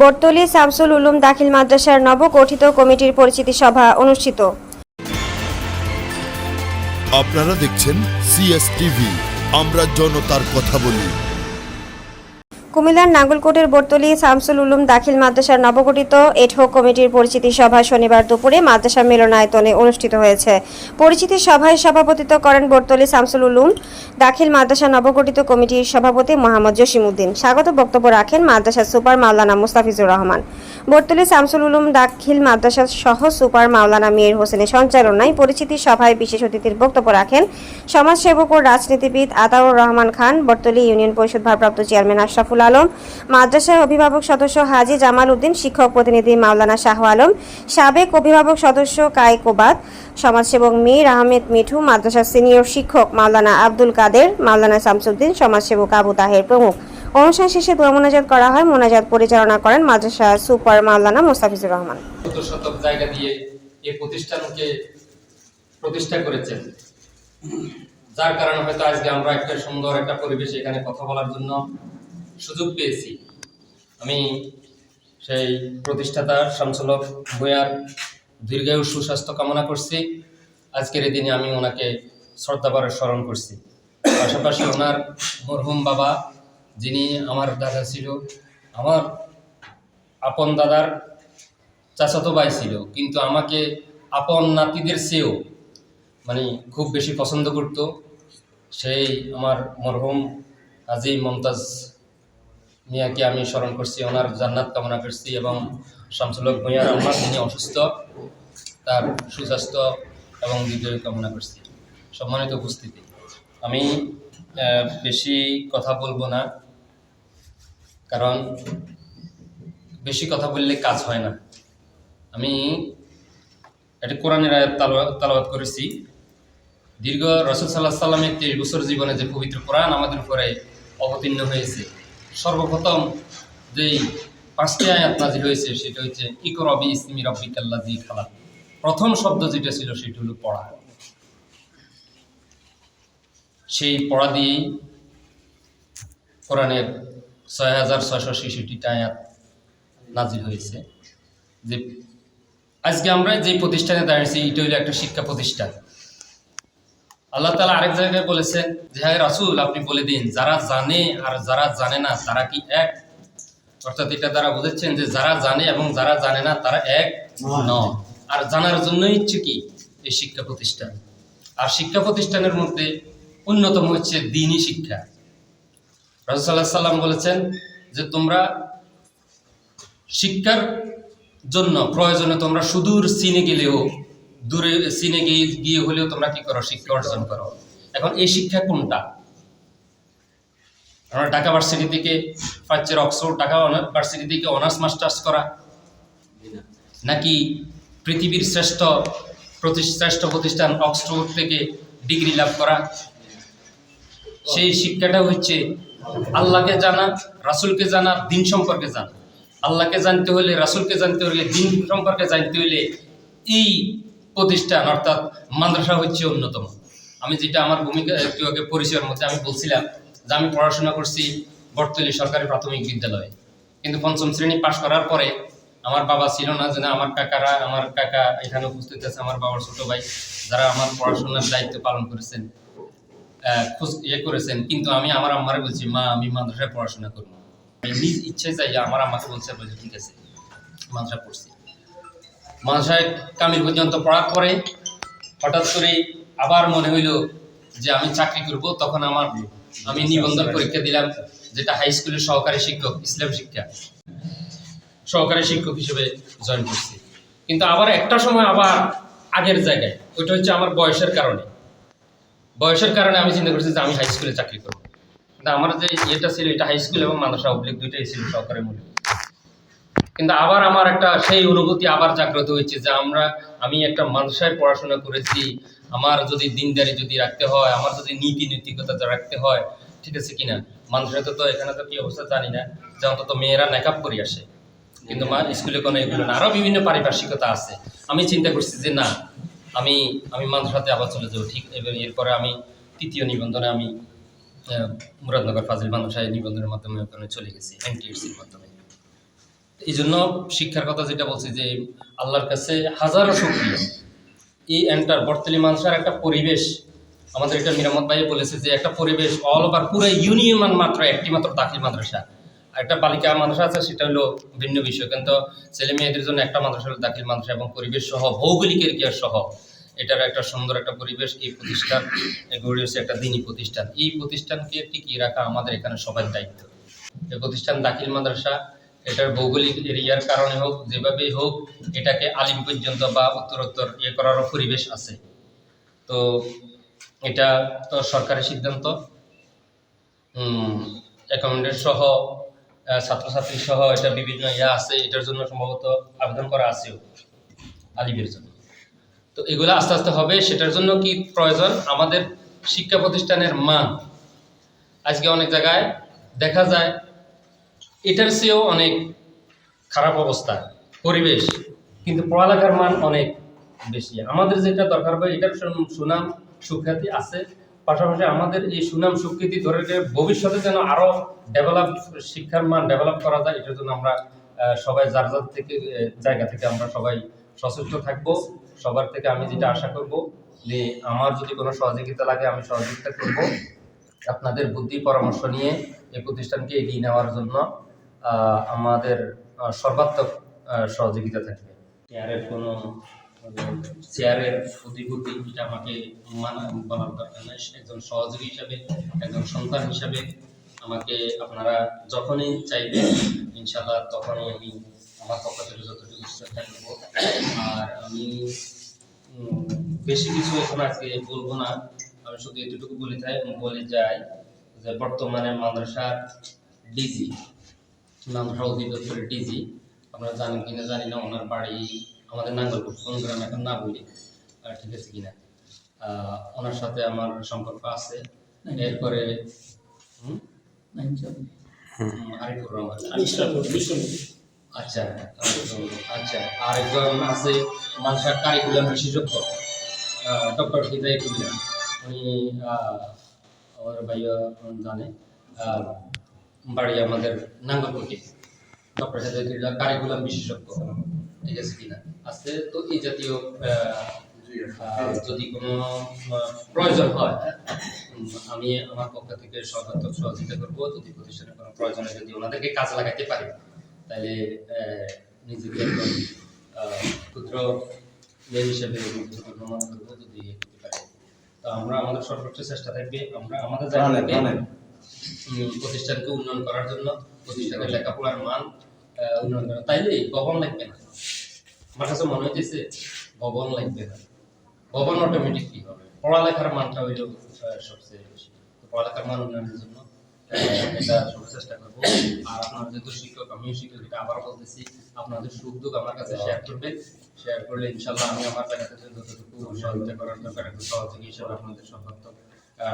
বর্তলী শামসুল উলুম দাখিল মাদ্রাসার নবগঠিত কমিটির পরিচিতি সভা অনুষ্ঠিত। আপনারা দেখছেন সিএসটিভি আমরা জনতার কথা বলি। কুমিল্লার নাঙ্গলকোটের বর্তলী শামসুল উলুম দাখিল মাদ্রাসার নবগঠিত এডহক কমিটির পরিচিতি সভা শনিবার দুপুরে মাদ্রাসা মিলনায়তনে অনুষ্ঠিত হয়েছে। পরিচিতি সভায় সভাপতিত্ব করেন বর্তলী শামসুল উলুম, দাখিল মাদ্রাসা নবগঠিত কমিটির সভাপতি মোহাম্মদ জসিমউদ্দিন। স্বাগত বক্তব্য রাখেন মাদ্রাসা সুপার মাওলানা মুস্তাফিজুর রহমান। বর্তলী শামসুল উলুম দাখিল মাদ্রাসা সহ সুপার মাওলানা মীর হোসেনের সঞ্চালনায় পরিচিতি সভায় বিশেষ অতিথির বক্তব্য রাখেন সমাজসেবক ও রাজনীতিবিদ আতাউর রহমান খান বর্তলী ইউনিয়ন পরিষদ ভারপ্রাপ্ত চেয়ারম্যান আশরাফুল আলম, মাদ্রাসার অভিভাবক সদস্য হাজি জামাল উদ্দিন, শিক্ষক প্রতিনিধি মাওলানা শাহ আলম, সাবেক অভিভাবক সদস্য কায়কোবাদ সমাজসেবক মীর আহমেদ মিঠু, মাদ্রাসার সিনিয়র শিক্ষক মাওলানা আব্দুল কাদের, মাওলানা শামসুদ্দিন, সমাজসেবক আবু তাহের প্রমুখ। অনুষ্ঠান শেষে দোয়া মোনাজাত করা হয়। মোনাজাত পরিচালনা করেন মাদ্রাসা সুপার মাওলানা মোস্তাফিজুর রহমান। জায়গা দিয়ে প্রতিষ্ঠানকে প্রতিষ্ঠা করেছেন। যার কারণে হয়তো আজকে আমরা একটা সুন্দর একটা পরিবেশ এখানে কথা বলার জন্য সুযোগ পেয়েছি। আমি সেই প্রতিষ্ঠাতা শামসুলক ভূয়ার দীর্ঘায়ু সুস্বাস্থ্য কামনা করছি। আজকের এই দিনে আমি ওনাকে শ্রদ্ধাভরে স্মরণ করছি। পাশাপাশি ওনার মরহুম বাবা, যিনি আমার দাদা ছিল, আমার আপন দাদার চাচাতো ভাই ছিল, কিন্তু আমাকে আপন নাতিদের চেয়েও মানে খুব বেশি পছন্দ করত। সেই আমার মরহুম আজি মমতাজ মিয়াকে আমি স্মরণ করছি, ওনার জান্নাত কামনা করছি এবং শামসুলক ভূঁইয়ার আমার যিনি অসুস্থ, তার সুস্বাস্থ্য এবং দীর্ঘায়ু কামনা করছি। সম্মানিত উপস্থিতি, আমি বেশি কথা বলব না, কারণ বেশি কথা বললে কাজ হয় না। আমি একটা কোরআনের আয়াত তালাওয়াত করেছি। দীর্ঘ রসুল সাল্লাহ সাল্লামের তেইশ বছর জীবনে যে পবিত্র কোরআন আমাদের উপরে অবতীর্ণ হয়েছে সর্বপ্রথম যেই পাঁচটি আয়াত নাজির হয়েছে, সেটা হচ্ছে, ইকর রবি ইসমি রব্বিকাল্লা জি খালা প্রথম শব্দ যেটা ছিল, সেটা হলো পড়া। সেই পড়া দিয়েই কোরআনের ছয় হাজার ছয়শো ছেষট্টিটা আয়াত নাজির হয়েছে। যে আজকে আমরা যে প্রতিষ্ঠানে দাঁড়িয়েছি, এটা হলো একটা শিক্ষা প্রতিষ্ঠান। আল্লাহ তালা আরেক জায়গায় বলেছেন যে হ্যাঁ রাসুল আপনি বলে দিন যারা জানে আর যারা জানে না তারা কি এক? অর্থাৎ এটা দ্বারা বুঝেছেন যে যারা জানে এবং যারা জানে না তারা এক নয়। আর জানার জন্যই হচ্ছে কি? এই শিক্ষা প্রতিষ্ঠান। আর শিক্ষা প্রতিষ্ঠানের মধ্যে অন্যতম হচ্ছে দিনই শিক্ষা। রাজুসাল্লাহ সাল্লাম বলেছেন যে তোমরা শিক্ষার জন্য প্রয়োজনে তোমরা সুদূর চীনে গেলেও দূরে চীনে গিয়ে গিয়ে হলেও তোমরা কি করো? শিক্ষা অর্জন করো। এখন এই শিক্ষা কোনটা? আমরা ঢাকা ভার্সিটি থেকে পাচ্ছের অক্সফোর্ড, ঢাকা ভার্সিটি থেকে অনার্স মাস্টার্স করা। নাকি পৃথিবীর শ্রেষ্ঠ শ্রেষ্ঠ প্রতিষ্ঠান অক্সফোর্ড থেকে ডিগ্রি লাভ করা? সেই শিক্ষাটা হচ্ছে আল্লাহকে জানা, রাসূলকে জানা, দিন সম্পর্কে জানা। আল্লাহকে জানতে হলে, রাসুলকে জানতে হলে, দিন সম্পর্কে জানতে হলে এই প্রতিষ্ঠান, অর্থাৎ মাদ্রাসা হচ্ছে অন্যতম। আমি যেটা আমার ভূমিকা, একটু আগে পরিচয়ের মধ্যে আমি বলছিলাম যে আমি পড়াশোনা করছি বর্তলি সরকারি প্রাথমিক বিদ্যালয়ে। কিন্তু পঞ্চম শ্রেণি পাশ করার পরে আমার বাবা ছিল না, যে না, আমার কাকারা, আমার কাকা এখানে উপস্থিত আছে, আমার বাবার ছোট ভাই, যারা আমার পড়াশোনার দায়িত্ব পালন করেছেন খোঁজ ইয়ে করেছেন। কিন্তু আমি আমার আম্মারে বলছি, মা, আমি মাদ্রাসায় পড়াশোনা করব। নিজ ইচ্ছে চাই আমার আম্মাকে বলছে বলছে ঠিক আছে, মাদ্রাসা পড়ছি। মাদ্রাসায় কামিল পর্যন্ত পড়ার পরে হঠাৎ করে আবার মনে হইল যে আমি চাকরি করব, তখন আমার আমি নিবন্ধন পরীক্ষা দিলাম, যেটা হাই স্কুলের সহকারী শিক্ষক, ইসলাম শিক্ষা সহকারী শিক্ষক হিসেবে জয়েন করছি। কিন্তু আবার একটা সময় আবার আগের জায়গায়, ওইটা হচ্ছে আমার বয়সের কারণে। বয়সের কারণে আমি চিন্তা করছি যে আমি হাই স্কুলে চাকরি করব। কিন্তু আমার যে ইয়েটা ছিল, এটা হাই স্কুল এবং মাদ্রাসা অবলিক দুইটাই ছিল সহকারী মূল্য কিন্তু আবার আমার একটা সেই অনুভূতি আবার জাগ্রত হয়েছে যে আমরা, আমি একটা মাদ্রাসায় পড়াশোনা করেছি, আমার যদি দিনদারি যদি রাখতে হয়, আমার যদি নীতি নৈতিকতা রাখতে হয়, ঠিক আছে কিনা? মাদ্রাসাতে তো এখানে তো কি অবস্থা জানি না, যে অন্তত মেয়েরা মেকআপ করে আসে। কিন্তু স্কুলে কোনো এগুলো না আরও বিভিন্ন পারিপার্শ্বিকতা আছে। আমি চিন্তা করছি যে না, আমি আমি মাদ্রাসাতে আবার চলে যাব, ঠিক এবার এরপরে আমি তৃতীয় নিবন্ধনে আমি মুরাদনগর ফাজিল মাদ্রাসায় নিবন্ধনের মাধ্যমে ওখানে চলে গেছি এনটিএসির মাধ্যমে। এই জন্য শিক্ষার কথা যেটা বলছি যে আল্লাহর কাছে হাজারো শুক্রিয়া। এই এন্টার বর্তলি মানুষের একটা পরিবেশ, আমাদের এটা মিরামত ভাই বলেছে যে একটা পরিবেশ অল ওভার পুরো ইউনিয়ন মাত্র একটি মাত্র দাখিল মাদ্রাসা। আর একটা বালিকা মাদ্রাসা আছে, সেটা হলো ভিন্ন বিষয়। কিন্তু ছেলে মেয়েদের জন্য একটা মাদ্রাসা হলো দাখিল মাদ্রাসা এবং পরিবেশ সহ, ভৌগোলিক এরিয়া সহ, এটার একটা সুন্দর একটা পরিবেশ। এই প্রতিষ্ঠান গড়ে উঠেছে একটা দিনই প্রতিষ্ঠান। এই প্রতিষ্ঠানকে টিকিয়ে রাখা আমাদের এখানে সবার দায়িত্ব। এই প্রতিষ্ঠান দাখিল মাদ্রাসা এটার ভৌগোলিক এরিয়ার কারণে হোক, যেভাবেই হোক, এটাকে আলিম পর্যন্ত বা উত্তরোত্তর ইয়ে করারও পরিবেশ আছে। তো এটা তো সরকারি সিদ্ধান্ত। অ্যাকাউন্টের সহ ছাত্রছাত্রী সহ এটা বিভিন্ন ইয়া আছে, এটার জন্য সম্ভবত আবেদন করা আছেও আলিমের জন্য। তো এগুলো আস্তে আস্তে হবে, সেটার জন্য কি প্রয়োজন? আমাদের শিক্ষা প্রতিষ্ঠানের মান। আজকে অনেক জায়গায় দেখা যায় এটার চেয়েও অনেক খারাপ অবস্থা, পরিবেশ, কিন্তু পড়ালেখার মান অনেক বেশি। আমাদের যেটা দরকার হয় এটার সুনাম সুখ্যাতি আছে। পাশাপাশি আমাদের এই সুনাম সুখ্যাতি ধরে রেখে ভবিষ্যতে যেন আরও ডেভেলপ শিক্ষার মান ডেভেলপ করা যায়, এটার জন্য আমরা সবাই যার যার থেকে জায়গা থেকে আমরা সবাই সচেষ্ট থাকব। সবার থেকে আমি যেটা আশা করব যে আমার যদি কোনো সহযোগিতা লাগে, আমি সহযোগিতা করব। আপনাদের বুদ্ধি পরামর্শ নিয়ে এই প্রতিষ্ঠানকে এগিয়ে নেওয়ার জন্য। আমাদের সর্বাত্মক সহযোগিতা থাকবে। চেয়ারের কোনো, চেয়ারের অধিপতি এটা আমাকে মানা বলার দরকার নেই? একজন সহযোগী হিসাবে, একজন সন্তান হিসাবে আমাকে আপনারা যখনই চাইবেন ইনশাল্লাহ তখনই আমি আমার পক্ষ থেকে যতটুকু চেষ্টা করব আর আমি বেশি কিছু এখন আজকে বলব না। আমি শুধু এতটুকু বলে যাই বলে যাই যে বর্তমানে মাদ্রাসার ডিজি মাদ্রাসা অধিদপ্তরের ডিজি আপনারা জানেন কিনা জানি না ওনার বাড়ি আমাদের নাঙ্গলপুর কোন গ্রাম এখন না বলি ঠিক আছে কিনা। ওনার সাথে আমার সম্পর্ক আছে। এরপরে আচ্ছা আচ্ছা আরেকজন আছে মানসার কারিকুলাম বিশেষজ্ঞ ডক্টর উনি আমার ভাইয়া জানে। বাড়ি আমাদের নাঙ্গলকোটে ডক্টর হিদায়তুল্লাহ কারিকুলাম বিশেষজ্ঞ। ঠিক আছে কিনা? আছে তো এই জাতীয় যদি কোনো প্রয়োজন হয় আমি আমার পক্ষ থেকে সর্বাত্মক সহযোগিতা করব। যদি প্রতিষ্ঠানের কোনো প্রয়োজনে যদি ওনাদেরকে কাজে লাগাতে পারি তাহলে নিজেকে একজন ক্ষুদ্র ইয়ে হিসেবে প্রমাণ করব যদি পারি। তো আমরা আমাদের সর্বোচ্চ চেষ্টা থাকবে আমরা আমাদের জায়গা থেকে উম, প্রতিষ্ঠানকে উন্নয়ন করার জন্য, প্রতিষ্ঠানের লেখাপড়ার মান উন্নয়ন করা তাইলে ভবন লাগবে না। আমার কাছে মনে হইতেছে ভবন লাগবে না। ভবন অটোমেটিক কি হবে? পড়ালেখার মানটা হইল সবচেয়ে বেশি। পড়ালেখার মান উন্নয়নের জন্য আপনাদের সুখ আমার কাছে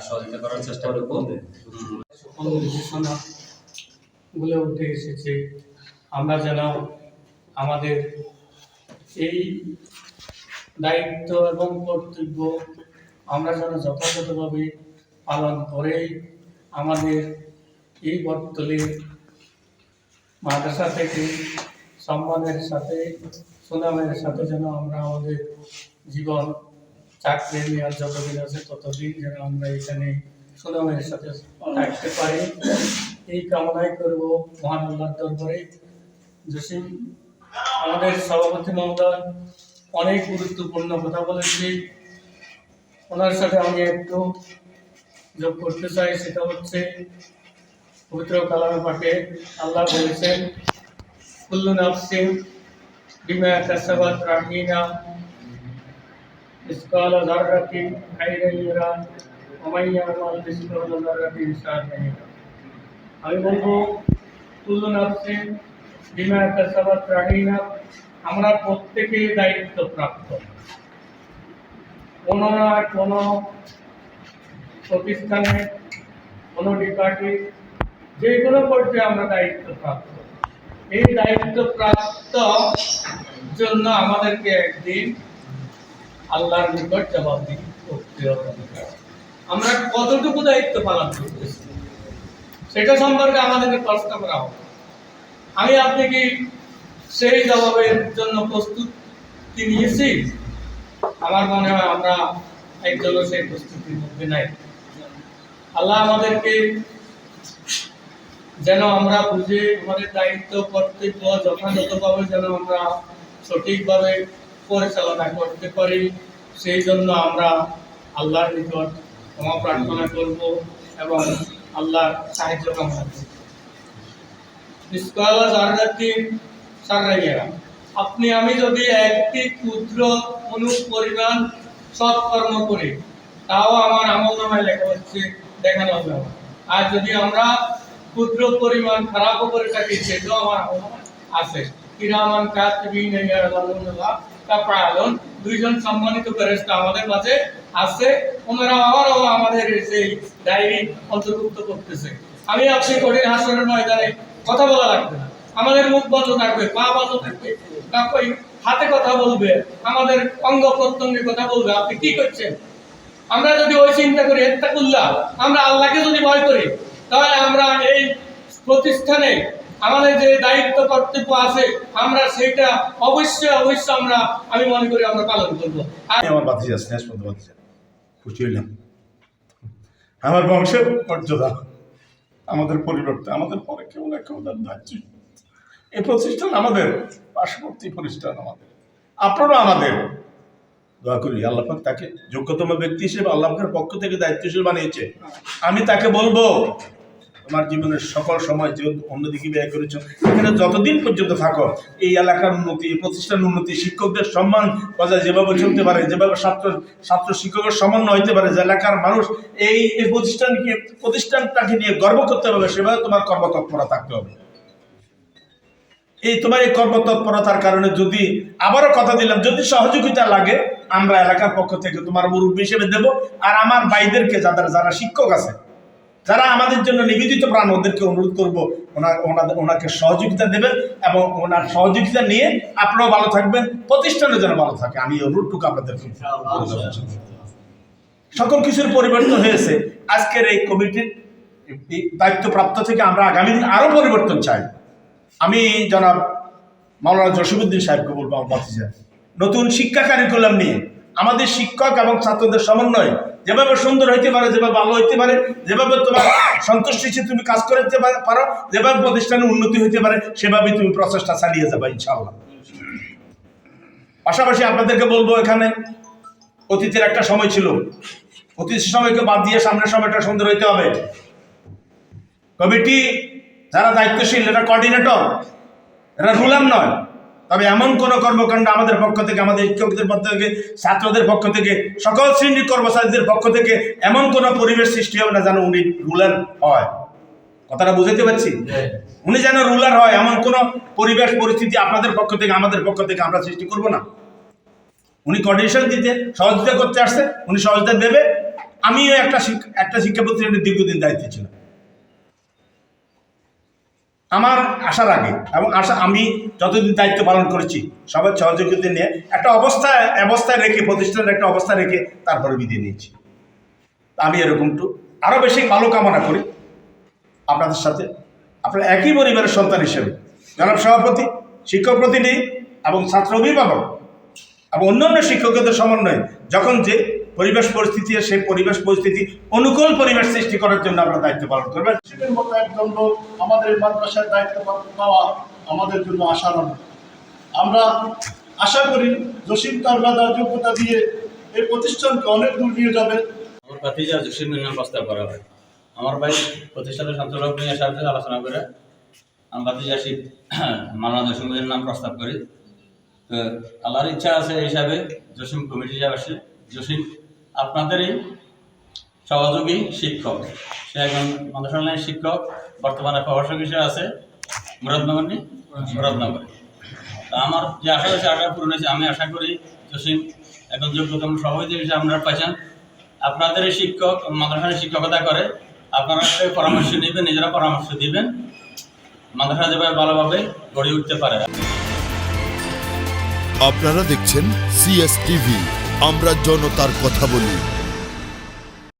সহযোগিতা করার চেষ্টা করব। সকল নির্দেশনা গুলো উঠে এসেছে। আমরা যেন আমাদের এই দায়িত্ব এবং কর্তব্য আমরা যেন যথাযথভাবে পালন করেই আমাদের এই বটতলির মাদ্রাসা থেকে সম্মানের সাথে সুনামের সাথে যেন আমরা আমাদের জীবন চাকরি নেওয়ার যতদিন আছে ততদিন যেন আমরা এখানে সুনামের সাথে থাকতে পারি। এই কামনাই করব মহান আল্লাহর দরবারে। জসিম, আমাদের সভাপতি মহোদয় অনেক গুরুত্বপূর্ণ কথা বলেছি ওনার সাথে আমি একটু যোগ করতে চাই, সেটা হচ্ছে পবিত্র কালামে পাঠে আল্লাহ বলেছেন, কুল্লু নাফসিন বিমা কাসাবাত রাহিনা যাররাতিন খাইরান ইয়ারা ওয়া মান ইয়ামাল মিসকাল যাররাতিন শাররান ইয়ারা আমি বলব কুল্লু নাফসিন বিমা কাসাবাত রাহিনা আমরা প্রত্যেকেই দায়িত্ব প্রাপ্ত কোনো না কোনো প্রতিষ্ঠানে কোনো ডিপার্টমেন্ট যে কোনো পর্যায়ে আমরা দায়িত্ব প্রাপ্ত এই দায়িত্ব প্রাপ্ত জন্য আমাদেরকে একদিন আল্লাহর নিকট জবাবদিহি করতে আমরা কতটুকু দায়িত্ব পালন করতেছি? সেটা সম্পর্কে আমাদেরকে প্রশ্ন করা হবে আমি আপনি কি সেই জবাবের জন্য প্রস্তুতি নিয়েছি? আমার মনে হয় আমরা একজনও সেই প্রস্তুতির মধ্যে নাই। আল্লাহ আমাদেরকে যেন আমরা বুঝে আমাদের দায়িত্ব, কর্তব্য, যথাযথভাবে যেন আমরা সঠিকভাবে পরিচালনা করতে পারি। সেই জন্য আমরা আল্লাহর নিকট ক্ষমা প্রার্থনা করব এবং আল্লাহর সাহায্য কামনা আপনি, আমি যদি একটি ক্ষুদ্র অনুপ পরিমাণ সৎকর্ম করি, তাও আমার আমল নামায় লেখা হচ্ছে, দেখানো হবে আর যদি আমরা ক্ষুদ্র পরিমাণ খারাপও করে থাকি, সেটাও আমার আমল আছে। কিরামান কাতিবিন দুইজন সম্মানিত ফেরেশতা আমাদের মাঝে আছে। ওনারা আবারও আমাদের সেই ডায়েরি অন্তর্ভুক্ত করতেছে। আমি আপনি কঠিন হাসনের ময়দানে কথা বলা লাগবে না। আমাদের মুখ বন্ধ থাকবে, পা বন্ধ থাকবে হাতে কথা বলবে, আমাদের অঙ্গ প্রত্যঙ্গে কথা বলবে। আপনি কি করছেন? আমরা যদি ওই চিন্তা করি, এত্তাকুল্লাহ, আমরা আল্লাহকে যদি ভয় করি, তাহলে আমরা এই প্রতিষ্ঠানে আমাদের যে দায়িত্ব কর্তব্য আছে, আমরা সেটা অবশ্যই অবশ্যই আমরা, আমি মনে করি আমরা পালন করব। আমি আমার বাতিজা বাতিজা খুশি হইলাম। আমার বংশের মর্যাদা, আমাদের পরিবর্তে, আমাদের পরে কেউ না কেউ তার দায়িত্ব এই প্রতিষ্ঠান আমাদের, পার্শ্ববর্তী প্রতিষ্ঠান আমাদের। আপনারা আমাদের, দোয়া করি, আল্লাহ তাকে যোগ্যতম ব্যক্তি হিসেবে, আল্লাহ পাকের পক্ষ থেকে দায়িত্বশীল বানিয়েছে। আমি তাকে বলব তোমার জীবনের সকল সময় যে অন্যদিকে ব্যয় করেছ, এখানে যতদিন পর্যন্ত থাকো, এই এলাকার উন্নতি, এই প্রতিষ্ঠানের উন্নতি, শিক্ষকদের সম্মান বজায় যেভাবে চলতে পারে, যেভাবে ছাত্র ছাত্র শিক্ষকের সমন্বয় হইতে পারে, যে এলাকার মানুষ এই এই প্রতিষ্ঠানকে, প্রতিষ্ঠানটাকে নিয়ে গর্ব করতে হবে সেভাবে তোমার কর্মতৎপরা থাকতে হবে। এই তোমার এই কর্মতৎপরতার কারণে যদি আবারও কথা দিলাম, যদি সহযোগিতা লাগে, আমরা এলাকার পক্ষ থেকে তোমার মুরব্বী হিসেবে দেব, আর আমার ভাইদেরকে যাদের, যারা শিক্ষক আছে যারা আমাদের জন্য নিবেদিত প্রাণ, ওদেরকে অনুরোধ করব ওনার ওনাকে সহযোগিতা দেবেন এবং ওনার সহযোগিতা নিয়ে আপনারাও ভালো থাকবেন প্রতিষ্ঠানের যেন ভালো থাকে। আমি অনুরোধটুকু আপনাদেরকে সকল কিছুর পরিবর্তন হয়েছে। আজকের এই কমিটির দায়িত্বপ্রাপ্ত থেকে আমরা আগামী দিন আরও পরিবর্তন চাই। আমি জনাব মাওলানা জসিমুদ্দিন সাহেবকে বলব আমার নতুন শিক্ষা কারিকুলাম নিয়ে। আমাদের শিক্ষক এবং ছাত্রদের সমন্বয় যেভাবে সুন্দর হইতে পারে, যেভাবে ভালো হইতে পারে, যেভাবে তোমার সন্তুষ্টি তুমি কাজ করতে পারো, যেভাবে প্রতিষ্ঠানের উন্নতি হইতে পারে সেভাবে তুমি প্রচেষ্টা চালিয়ে যাবে, ইনশাআল্লাহ। পাশাপাশি আপনাদেরকে বলব এখানে, অতীতের একটা সময় ছিল। অতীতের সময়কে বাদ দিয়ে সামনের সময়টা সুন্দর হইতে হবে। কমিটি যারা দায়িত্বশীল এটা কোঅর্ডিনেটর এটা রুলার নয়। তবে এমন কোন কর্মকাণ্ড আমাদের পক্ষ থেকে আমাদের শিক্ষকদের পক্ষ থেকে ছাত্রদের পক্ষ থেকে সকল শ্রেণির কর্মচারীদের পক্ষ থেকে এমন কোন পরিবেশ সৃষ্টি হবে না যেন উনি রুলার হয়। কথাটা বুঝাতে পারছি? উনি যেন রুলার হয় এমন কোন পরিবেশ পরিস্থিতি আপনাদের পক্ষ থেকে আমাদের পক্ষ থেকে আমরা সৃষ্টি করব না। উনি কন্ডিশন দিতে সহযোগিতা করতে আসছে উনি সহযোগিতা দেবে। আমিও একটা একটা শিক্ষা প্রতিষ্ঠানের দীর্ঘদিন দায়িত্বে ছিলাম। আমার আসার আগে এবং আশা আমি যতদিন দায়িত্ব পালন করেছি, সবার সহযোগিতা নিয়ে একটা অবস্থা অবস্থায় রেখে, প্রতিষ্ঠানের একটা অবস্থা রেখে তারপরে বিদায় নিয়েছি। আমি এরকমটু আরও বেশি ভালো কামনা করি আপনাদের সাথে। আপনার একই পরিবারের সন্তান হিসেবে, জনাব সভাপতি, শিক্ষক প্রতিনিধি এবং ছাত্র অভিভাবক এবং অন্যান্য শিক্ষকদের সমন্বয়ে যখন যে পরিবেশ পরিস্থিতি সেই পরিবেশ পরিস্থিতি অনুকূল পরিবেশ সৃষ্টি করার জন্য আমরা দায়িত্ব পালন করবেন শিক্ষকের মতো একজন লোক আমাদের মাদ্রাসার দায়িত্ব পালন পাওয়া আমাদের জন্য আশার আমরা আশা করি জসিম তার বাধার যোগ্যতা দিয়ে এই প্রতিষ্ঠানকে অনেক দূর নিয়ে যাবে। আমার ভাতিজা জসিম নাম প্রস্তাব করা হয়। আমার ভাই প্রতিষ্ঠানের সঞ্চালক নিয়ে সাথে আলোচনা করে আমার ভাতিজা শিব মানা জসিমের নাম প্রস্তাব করি। তো আল্লাহর ইচ্ছা আছে এই হিসাবে জসিম কমিটি আসে। জসিম আপনাদেরই সহযোগী শিক্ষক। সে একজন মানুষের শিক্ষক, বর্তমানে প্রভাষক হিসেবে আছে, মুরাদনগর নি? তা আমার যে আশা হয়েছে আশা পূরণ হয়েছে, আমি আশা করি জসিম একজন যোগ্যতম সভাপতি হিসেবে আপনারা পাইছেন। আপনাদের এই শিক্ষক, মাদ্রাসার শিক্ষকতা করে, আপনারা পরামর্শ নেবেন, নিজেরা পরামর্শ দিবেন। মাদ্রাসা যেভাবে ভালোভাবে গড়ে উঠতে পারে। আপনারা দেখছেন সিএস টিভি আমরা জনতার কথা বলি।